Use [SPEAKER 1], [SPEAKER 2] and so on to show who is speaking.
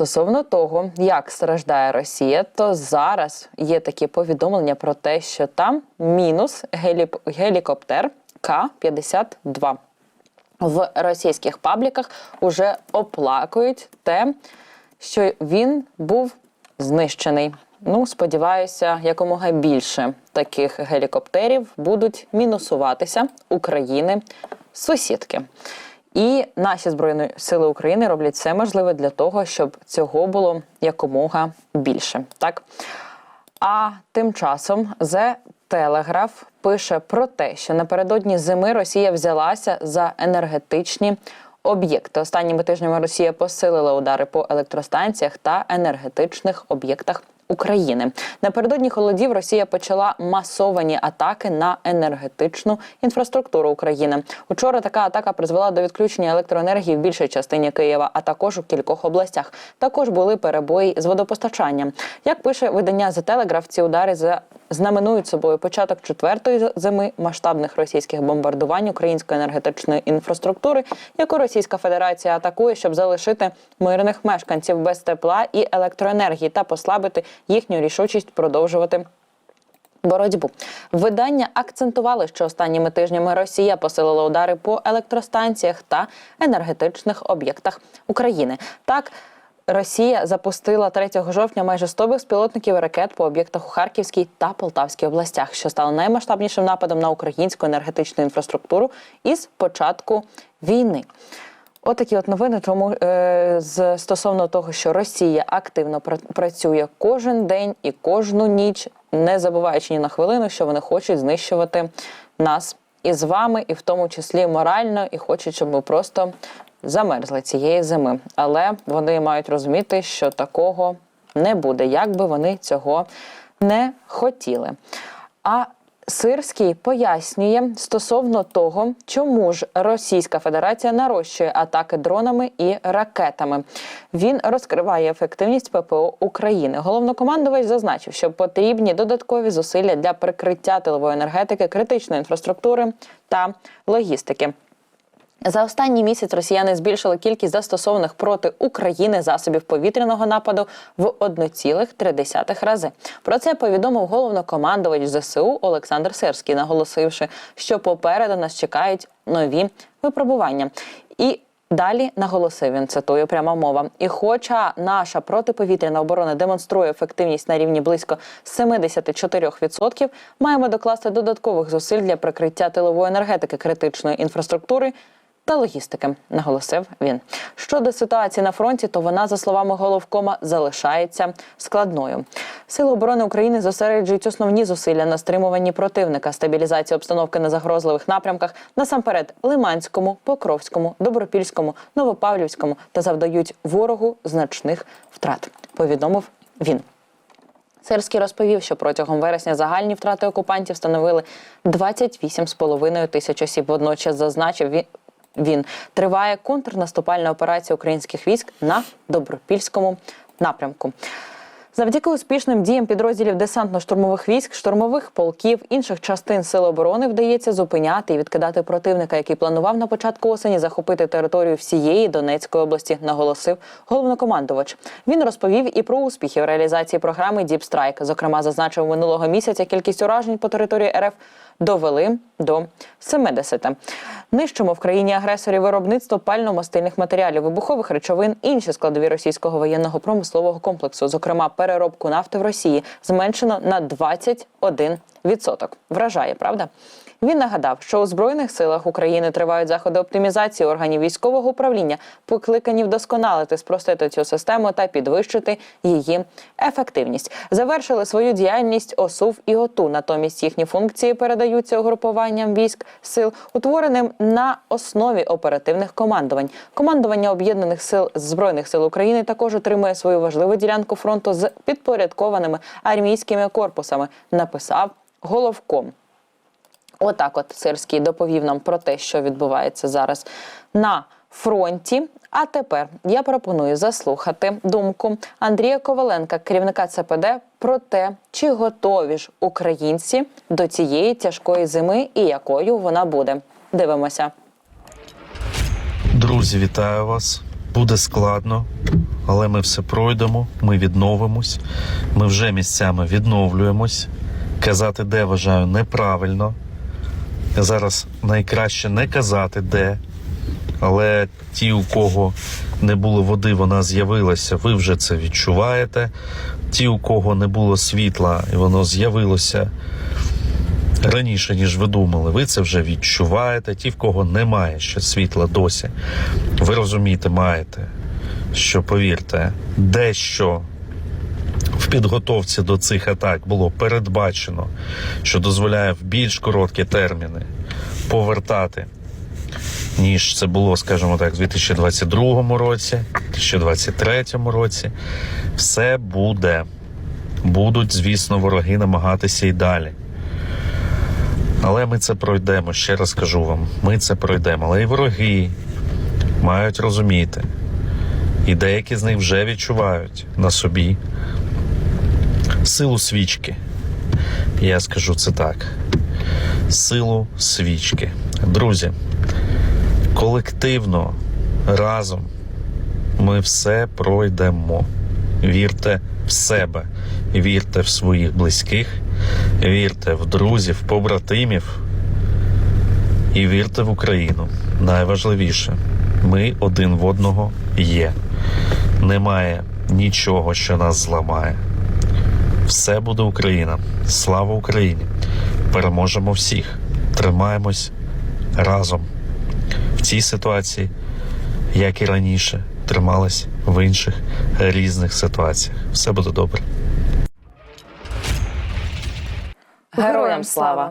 [SPEAKER 1] стосовно того, як страждає Росія, то зараз є такі повідомлення про те, що там мінус геліп- гелікоптер К-52. В російських пабліках уже оплакують те, що він був знищений. Ну, сподіваюся, якомога більше таких гелікоптерів будуть мінусуватися України сусідки. І наші збройні сили України роблять все можливе для того, щоб цього було якомога більше. Так а тим часом The Telegraph пише про те, що напередодні зими Росія взялася за енергетичні об'єкти. Останніми тижнями Росія посилила удари по електростанціях та енергетичних об'єктах. України напередодні холодів Росія почала масовані атаки на енергетичну інфраструктуру України. Учора така атака призвела до відключення електроенергії в більшій частині Києва, а також у кількох областях. Також були перебої з водопостачанням. Як пише видання The Telegraph, ці удари за знаменують собою початок четвертої зими масштабних російських бомбардувань української енергетичної інфраструктури, яку Російська Федерація атакує, щоб залишити мирних мешканців без тепла і електроенергії та послабити їхню рішучість продовжувати. Боротьбу видання акцентували, що останніми тижнями Росія посилила удари по електростанціях та енергетичних об'єктах України. Так, Росія запустила 3 жовтня майже 100 безпілотників ракет по об'єктах у Харківській та Полтавській областях, що стало наймасштабнішим нападом на українську енергетичну інфраструктуру із початку війни. Отакі от новини. Тому е, з стосовно того, що Росія активно пра- працює кожен день і кожну ніч, не забуваючи ні на хвилину, що вони хочуть знищувати нас і з вами, і в тому числі морально, і хочуть, щоб ми просто замерзли цієї зими. Але вони мають розуміти, що такого не буде, як би вони цього не хотіли. А Сирський пояснює стосовно того, чому ж Російська Федерація нарощує атаки дронами і ракетами. Він розкриває ефективність ППО України. Головнокомандувач зазначив, що потрібні додаткові зусилля для прикриття тилової енергетики, критичної інфраструктури та логістики. За останній місяць росіяни збільшили кількість застосованих проти України засобів повітряного нападу в 1,3 рази. Про це повідомив головнокомандувач ЗСУ Олександр Сирський, наголосивши, що попереду нас чекають нові випробування. І Далі наголосив він цитую пряма мова. І хоча наша протиповітряна оборона демонструє ефективність на рівні близько 74%, маємо докласти додаткових зусиль для прикриття тилової енергетики критичної інфраструктури. Та логістики, наголосив він. Щодо ситуації на фронті, то вона, за словами головкома, залишається складною. Сили оборони України зосереджують основні зусилля на стримуванні противника, стабілізації обстановки на загрозливих напрямках, насамперед Лиманському, Покровському, Добропільському, Новопавлівському та завдають ворогу значних втрат. Повідомив він. Сирський розповів, що протягом вересня загальні втрати окупантів становили 28,5 тисяч осіб. Водночас зазначив він. Триває контрнаступальна операція українських військ на Добропільському напрямку. Завдяки успішним діям підрозділів десантно-штурмових військ, штурмових полків, інших частин сил оборони вдається зупиняти і відкидати противника, який планував на початку осені захопити територію всієї Донецької області, наголосив головнокомандувач. Він розповів і про успіхи в реалізації програми Діп Страйк. Зокрема, зазначив минулого місяця кількість уражень по території РФ довели до 70. Нищимо в країні агресорі виробництво пально-мастильних матеріалів, вибухових речовин, інші складові російського воєнного промислового комплексу, зокрема переробку нафти в Росії, зменшено на 21%. Вражає, правда? Він нагадав, що у збройних силах України тривають заходи оптимізації органів військового управління, покликані вдосконалити, спростити цю систему та підвищити її ефективність. Завершили свою діяльність ОСУВ і ОТУ. Натомість їхні функції передаються угрупуванням військ сил, утвореним на основі оперативних командувань. Командування об'єднаних сил збройних сил України також отримує свою важливу ділянку фронту з підпорядкованими армійськими корпусами. Написав головком. Отак, от Сирський доповів нам про те, що відбувається зараз на фронті. А тепер я пропоную заслухати думку Андрія Коваленка, керівника ЦПД, про те, чи готові ж українці до цієї тяжкої зими і якою вона буде. Дивимося.
[SPEAKER 2] Друзі, вітаю вас. Буде складно, але ми все пройдемо, ми відновимось. Ми вже місцями відновлюємось. Казати, де вважаю, неправильно. Зараз найкраще не казати де, але ті, у кого не було води, вона з'явилася, ви вже це відчуваєте. Ті, у кого не було світла, і воно з'явилося раніше, ніж ви думали, ви це вже відчуваєте. Ті, в кого немає ще світла досі, ви розумієте, маєте, що повірте, дещо підготовці до цих атак було передбачено, що дозволяє в більш короткі терміни повертати, ніж це було, скажімо так, в 2022 році, 2023 році. Все буде. Будуть, звісно, вороги намагатися і далі. Але ми це пройдемо, ще раз кажу вам, ми це пройдемо. Але і вороги мають розуміти, і деякі з них вже відчувають на собі силу свічки. Я скажу це так: силу свічки. Друзі, колективно разом ми все пройдемо. Вірте в себе, вірте в своїх близьких, вірте в друзів, побратимів і вірте в Україну. Найважливіше, ми один в одного є. Немає нічого, що нас зламає. Все буде Україна. Слава Україні! Переможемо всіх. Тримаємось разом. В цій ситуації, як і раніше, тримались в інших різних ситуаціях. Все буде добре.
[SPEAKER 1] Героям слава!